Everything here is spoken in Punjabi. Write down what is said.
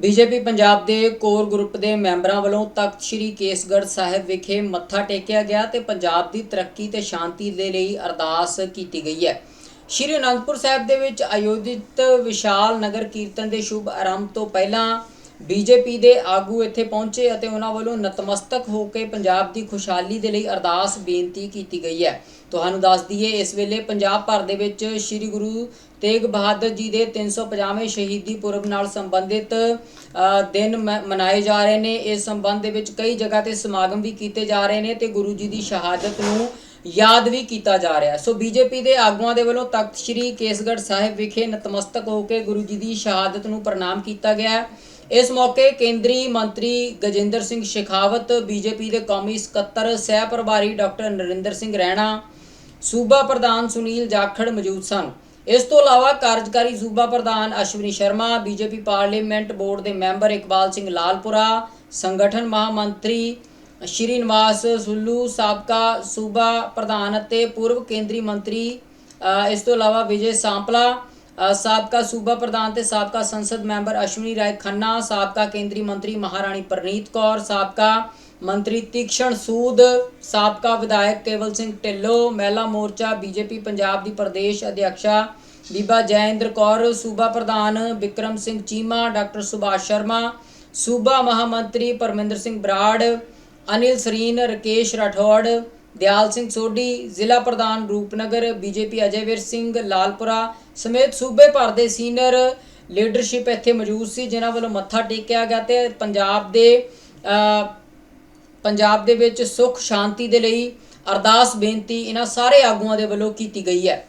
ਬੀਜੇਪੀ ਪੰਜਾਬ ਦੇ ਕੋਰ ਗਰੁੱਪ ਦੇ ਮੈਂਬਰਾਂ ਵੱਲੋਂ ਤਖਤ ਸ੍ਰੀ ਕੇਸਗੜ੍ਹ ਸਾਹਿਬ ਵਿਖੇ ਮੱਥਾ ਟੇਕਿਆ ਗਿਆ ਤੇ ਪੰਜਾਬ ਦੀ ਤਰੱਕੀ ਤੇ ਸ਼ਾਂਤੀ ਦੇ ਲਈ ਅਰਦਾਸ ਕੀਤੀ ਗਈ ਹੈ। ਸ਼੍ਰੀ ਅਨੰਦਪੁਰ ਸਾਹਿਬ ਦੇ ਵਿੱਚ ਆਯੋਜਿਤ ਵਿਸ਼ਾਲ ਨਗਰ ਕੀਰਤਨ ਦੇ ਸ਼ੁਭ ਆਰੰਭ ਤੋਂ ਪਹਿਲਾਂ ਬੀਜੇਪੀ ਦੇ ਆਗੂ ਇੱਥੇ ਪਹੁੰਚੇ ਅਤੇ ਉਹਨਾਂ ਵੱਲੋਂ ਨਤਮਸਤਕ ਹੋ ਕੇ ਪੰਜਾਬ ਦੀ ਖੁਸ਼ਹਾਲੀ ਦੇ ਲਈ ਅਰਦਾਸ ਬੇਨਤੀ ਕੀਤੀ ਗਈ ਹੈ। ਤੁਹਾਨੂੰ ਦੱਸ ਦਈਏ, ਇਸ ਵੇਲੇ ਪੰਜਾਬ ਭਰ ਦੇ ਵਿੱਚ ਸ੍ਰੀ ਗੁਰੂ ਤੇਗ ਬਹਾਦਰ ਜੀ ਦੇ 350ਵੇਂ ਸ਼ਹੀਦੀ ਪੁਰਬ ਨਾਲ ਸੰਬੰਧਿਤ ਦਿਨ ਮ- ਮਨਾਏ ਜਾ ਰਹੇ ਨੇ। ਇਸ ਸੰਬੰਧ ਦੇ ਵਿੱਚ ਕਈ ਜਗ੍ਹਾ ਤੇ ਸਮਾਗਮ ਵੀ ਕੀਤੇ ਜਾ ਰਹੇ ਨੇ ਤੇ ਗੁਰੂ ਜੀ ਦੀ ਸ਼ਹਾਦਤ ਨੂੰ ਯਾਦ ਵੀ ਕੀਤਾ ਜਾ ਰਿਹਾ ਹੈ। ਸੋ ਬੀਜੇਪੀ ਦੇ ਆਗੂਆਂ ਦੇ ਵੱਲੋਂ ਤਖਤ ਸ੍ਰੀ ਕੇਸਗੜ੍ਹ ਸਾਹਿਬ ਵਿਖੇ ਨਤਮਸਤਕ ਹੋ ਕੇ ਗੁਰੂ ਜੀ ਦੀ ਸ਼ਹਾਦਤ ਨੂੰ ਪ੍ਰਣਾਮ ਕੀਤਾ ਗਿਆ ਇਸ ਮੌਕੇ ਕੇਂਦਰੀ ਮੰਤਰੀ ਗਜਿੰਦਰ ਸਿੰਘ ਸ਼ੇਖਾਵਤ, ਬੀਜੇਪੀ ਦੇ ਕੌਮੀ ਸਕੱਤਰ, ਸਹਿ ਪ੍ਰਭਾਰੀ ਡਾਕਟਰ ਨਰਿੰਦਰ ਸਿੰਘ ਰਹਿਣਾ ਸੂਬਾ ਪ੍ਰਧਾਨ ਸੁਨੀਲ ਜਾਖੜ ਮੌਜੂਦ ਸਨ। ਇਸ ਤੋਂ ਇਲਾਵਾ ਕਾਰਜਕਾਰੀ ਸੂਬਾ ਪ੍ਰਧਾਨ Ashwani Sharma, BJP parliament board ਦੇ ਮੈਂਬਰ ਇਕਬਾਲ ਸਿੰਘ ਲਾਲਪੁਰਾ, ਸੰਗਠਨ ਮਹਾਮੰਤਰੀ ਸ਼੍ਰੀ ਨਿਵਾਸ ਸੁੱਲੂ, ਸਾਬਕਾ, ਸੂਬਾ ਪ੍ਰਧਾਨ ਅਤੇ ਪੂਰਵ ਕੇਂਦਰੀ ਮੰਤਰੀ ਇਸ ਤੋਂ ਇਲਾਵਾ ਵਿਜੇ ਸਾਂਪਲਾ ਸਾਬਕਾ ਸੂਬਾ ਪ੍ਰਧਾਨ ਤੇ ਸਾਬਕਾ ਸੰਸਦ ਮੈਂਬਰ ਅਸ਼ਵਨੀ ਰਾਏ ਖੰਨਾ, ਸਾਬਕਾ ਕੇਂਦਰੀ ਮੰਤਰੀ ਮਹਾਰਾਣੀ ਪ੍ਰਨੀਤ ਕੌਰ, ਸਾਬਕਾ ਮੰਤਰੀ ਤੀਕਸ਼ਣ ਸੂਦ, ਸਾਬਕਾ ਵਿਧਾਇਕ ਕੇਵਲ ਸਿੰਘ ਢਿੱਲੋਂ, ਮਹਿਲਾ ਮੋਰਚਾ ਬੀਜੇਪੀ ਪੰਜਾਬ ਦੀ ਪ੍ਰਦੇਸ਼ ਅਧਿਕਸ਼ਾ ਬੀਬਾ ਜੈਇੰਦਰ ਕੌਰ, ਸੂਬਾ ਪ੍ਰਧਾਨ ਵਿਕਰਮ ਸਿੰਘ ਚੀਮਾ, ਡਾਕਟਰ ਸੁਭਾਸ਼ ਸ਼ਰਮਾ, ਸੂਬਾ ਮਹਾਮੰਤਰੀ ਪਰਮਿੰਦਰ ਸਿੰਘ ਬਰਾੜ ਅਨਿਲ ਸਰੀਨ, ਰਕੇਸ਼ ਰਾਠੌੜ, ਦਿਆਲ ਸਿੰਘ ਸੋਢੀ, ਜ਼ਿਲ੍ਹਾ ਪ੍ਰਧਾਨ ਰੂਪਨਗਰ, ਬੀਜੇਪੀ ਅਜੇਵੀਰ ਸਿੰਘ, ਲਾਲਪੁਰਾ ਸਮੇਤ ਸੂਬੇ ਭਰ ਦੇ ਸੀਨੀਅਰ ਲੀਡਰਸ਼ਿਪ ਇੱਥੇ ਮੌਜੂਦ ਸੀ, ਜਿਨ੍ਹਾਂ ਵੱਲੋਂ ਮੱਥਾ ਟੇਕਿਆ ਗਿਆ ਤੇ ਪੰਜਾਬ ਦੇ ਪੰਜਾਬ ਦੇ ਵਿੱਚ ਸੁੱਖ, ਸ਼ਾਂਤੀ ਦੇ ਲਈ ਅਰਦਾਸ, ਬੇਨਤੀ, ਇਹਨਾਂ ਸਾਰੇ ਆਗੂਆਂ ਦੇ ਵੱਲੋਂ ਕੀਤੀ ਗਈ ਹੈ।